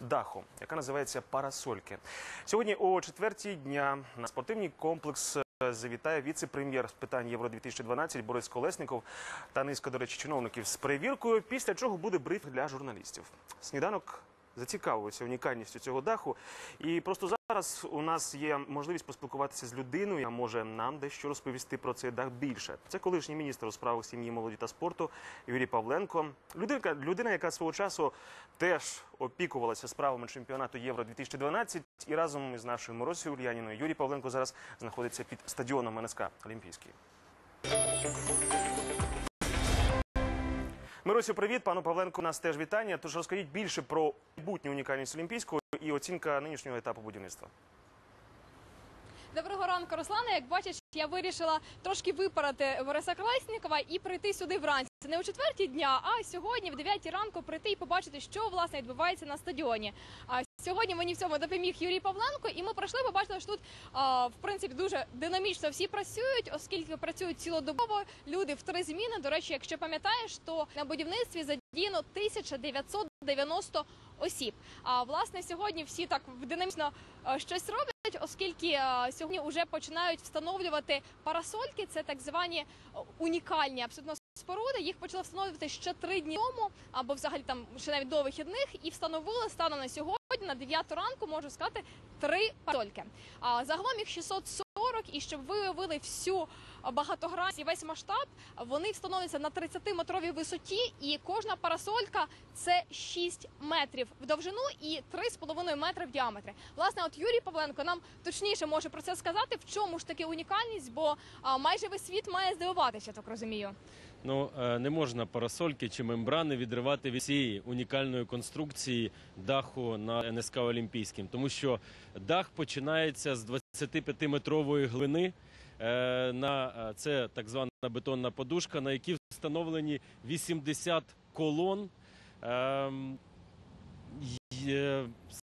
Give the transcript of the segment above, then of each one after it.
даху, яка називається Парасольки. Сьогодні о четвертій дня на спортивний комплекс. е, Завітає віце-прем'єр з питань Євро 2012 Борис Колесников та низка, до речі, чиновників з перевіркою. Після чого буде бриф для журналістів. Сніданок зацікавився унікальністю цього даху. І просто зараз у нас є можливість поспілкуватися з людиною, яка може нам дещо розповісти про цей дах більше. Це колишній міністр у справах сім'ї, молоді та спорту Юрій Павленко. Людина, людина, яка свого часу теж опікувалася справами чемпіонату Євро 2012 і разом із нашою Моросією Ульяніною Юрій Павленко зараз знаходиться під стадіоном НСК Олімпійський. Миросю, привіт, пану Павленку. У нас теж вітання. Тож розкажіть більше про майбутню унікальність Олімпійського і оцінка нинішнього етапу будівництва. Доброго ранку, Руслана. Як бачиш, я вирішила трошки випарати Бориса Колеснікова і прийти сюди вранці. Це Не у четвертій дня, а сьогодні, в дев'ятій ранку, прийти і побачити, що власне відбувається на стадіоні. А сьогодні мені в цьому допоміг Юрій Павленко, і ми пройшли, побачили, що тут в принципі дуже динамічно всі працюють, оскільки працюють цілодобово. Люди в три зміни. До речі, якщо пам'ятаєш, то на будівництві задіяно 1990 осіб. А власне сьогодні всі так динамічно щось роблять. Оскільки сьогодні вже починають встановлювати парасольки, це так звані унікальні абсолютно споруди. Їх почали встановлювати ще три дні тому, або взагалі там ще навіть до вихідних, і встановили станом на сьогодні на 9 ранку, можу сказати, три парасольки. А загалом їх 640, і щоб ви уявили всю багатогранність і весь масштаб, вони встановлюються на 30-метровій висоті, і кожна парасолька це 6 метрів в довжину і 3,5 метри в діаметрі. Власне, от Юрій Павленко нам точніше може про це сказати, в чому ж таки унікальність, бо майже весь світ має здивуватися, так розумію. Ну е, не можна парасольки чи мембрани відривати від цієї унікальної конструкції даху на НСК Олімпійським, тому що дах починається з 25-метрової глини. Е, е, це так звана бетонна подушка, на якій встановлені 80 колон. Ем,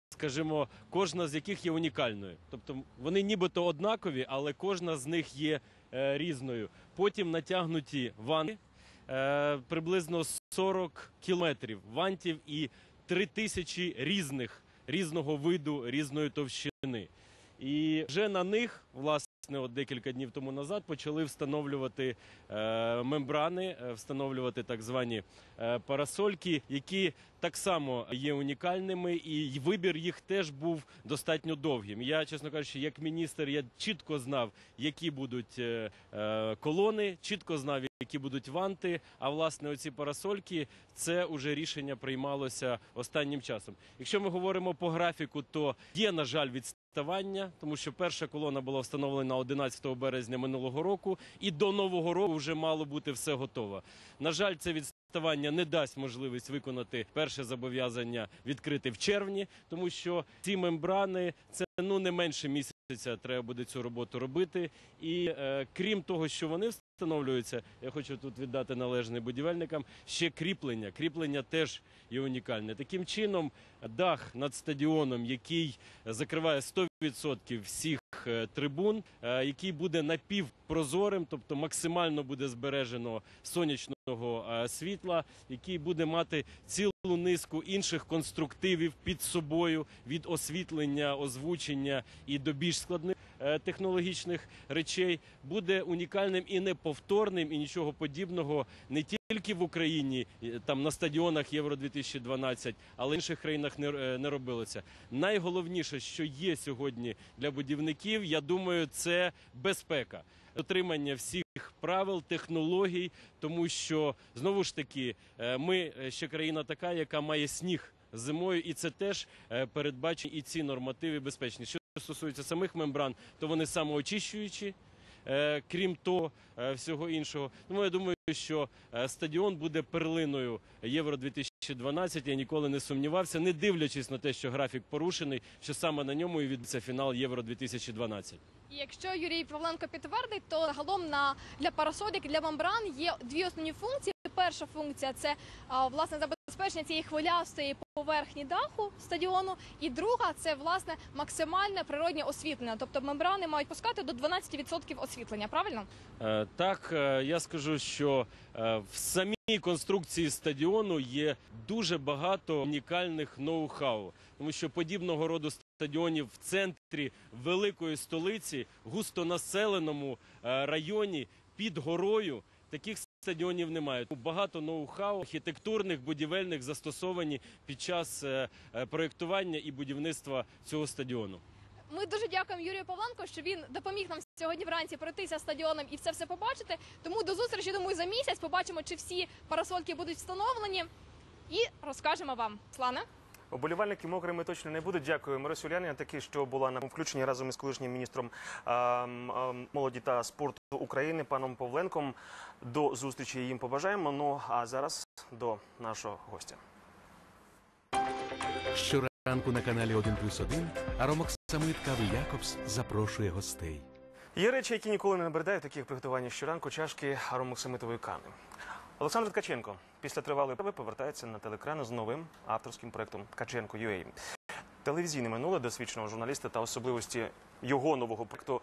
скажімо, кожна з яких є унікальною. Тобто вони нібито однакові, але кожна з них є е, різною. Потім натягнуті ванти приблизно 40 кілометрів вантів і 3 тисячі різних різного виду, різної товщини. І вже на них, власне, от декілька днів тому назад почали встановлювати е, мембрани, е, встановлювати так звані е, парасольки, які так само є унікальними, і вибір їх теж був достатньо довгим. Я, чесно кажучи, як міністр, я чітко знав, які будуть е, е, колони, чітко знав, які будуть ванти. А власне, оці парасольки це вже рішення приймалося останнім часом. Якщо ми говоримо по графіку, то є, на жаль, відставання, тому що перша колона була встановлена 11 березня минулого року, і до нового року вже мало бути все готово. На жаль, це відставання не дасть можливість виконати перше зобов'язання відкрити в червні, тому що ці мембрани це ну не менше місяця. Треба буде цю роботу робити. І е, крім того, що вони встановлюються, я хочу тут віддати належне будівельникам. Ще кріплення. Кріплення теж є унікальне. Таким чином, дах над стадіоном, який закриває 100% всіх е, трибун, е, який буде напівпрозорим, тобто максимально буде збережено сонячного світла, який буде мати цілу низку інших конструктивів під собою від освітлення, озвучення і до більш складних е, технологічних речей, буде унікальним і неповторним, і нічого подібного не тільки в Україні, е, там на стадіонах Євро 2012, але в інших країнах не, е, не робилося. Найголовніше, що є сьогодні для будівників, я думаю, це безпека, дотримання всіх правил, технологій, тому що знову ж таки е, ми е, ще країна така, яка має сніг зимою, і це теж е, передбачені і ці нормативи безпечні. Що стосується самих мембран, то вони самоочищуючі. Крім того, всього іншого, тому я думаю, що стадіон буде перлиною Євро 2012 Я ніколи не сумнівався, не дивлячись на те, що графік порушений, що саме на ньому і відбудеться фінал Євро 2012 І якщо Юрій Павленко підтвердить, то загалом на для парасолік, для мембран є дві основні функції. Перша функція це власне забезпечення цієї хвилястої поверхні даху стадіону. І друга це власне максимальне природнє освітлення. Тобто мембрани мають пускати до 12% освітлення. Правильно? Е, Так, е, я скажу, що е, в самій конструкції стадіону є дуже багато унікальних ноу-хау, тому що подібного роду стадіонів в центрі великої столиці, густонаселеному районі під горою. Таких стадіонів немає. Багато ноу-хау архітектурних, будівельних застосовані під час е, е, проєктування і будівництва цього стадіону. Ми дуже дякуємо Юрію Павленко, що він допоміг нам сьогодні вранці пройтися стадіоном і це все побачити. Тому до зустрічі думаю за місяць. Побачимо, чи всі парасольки будуть встановлені, і розкажемо вам. Слана. Оболівальники мокрими точно не будуть. Дякую. Миросю Уляніна, таки, що була на включенні разом із колишнім міністром а, м, а, молоді та спорту України паном Павленком. До зустрічі їм побажаємо. Ну а зараз до нашого гостя. Щоранку на каналі 1 плюс 1 Аромок Самит Кави Якобс запрошує гостей. Є речі, які ніколи не набридають, такі як приготування щоранку чашки аромоксамитової кани. Олександр Ткаченко після тривалої прави повертається на телекрани з новим авторським проектом Ткаченко UA. Телевізійне минуле досвідченого журналіста та особливості його нового проекту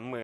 ми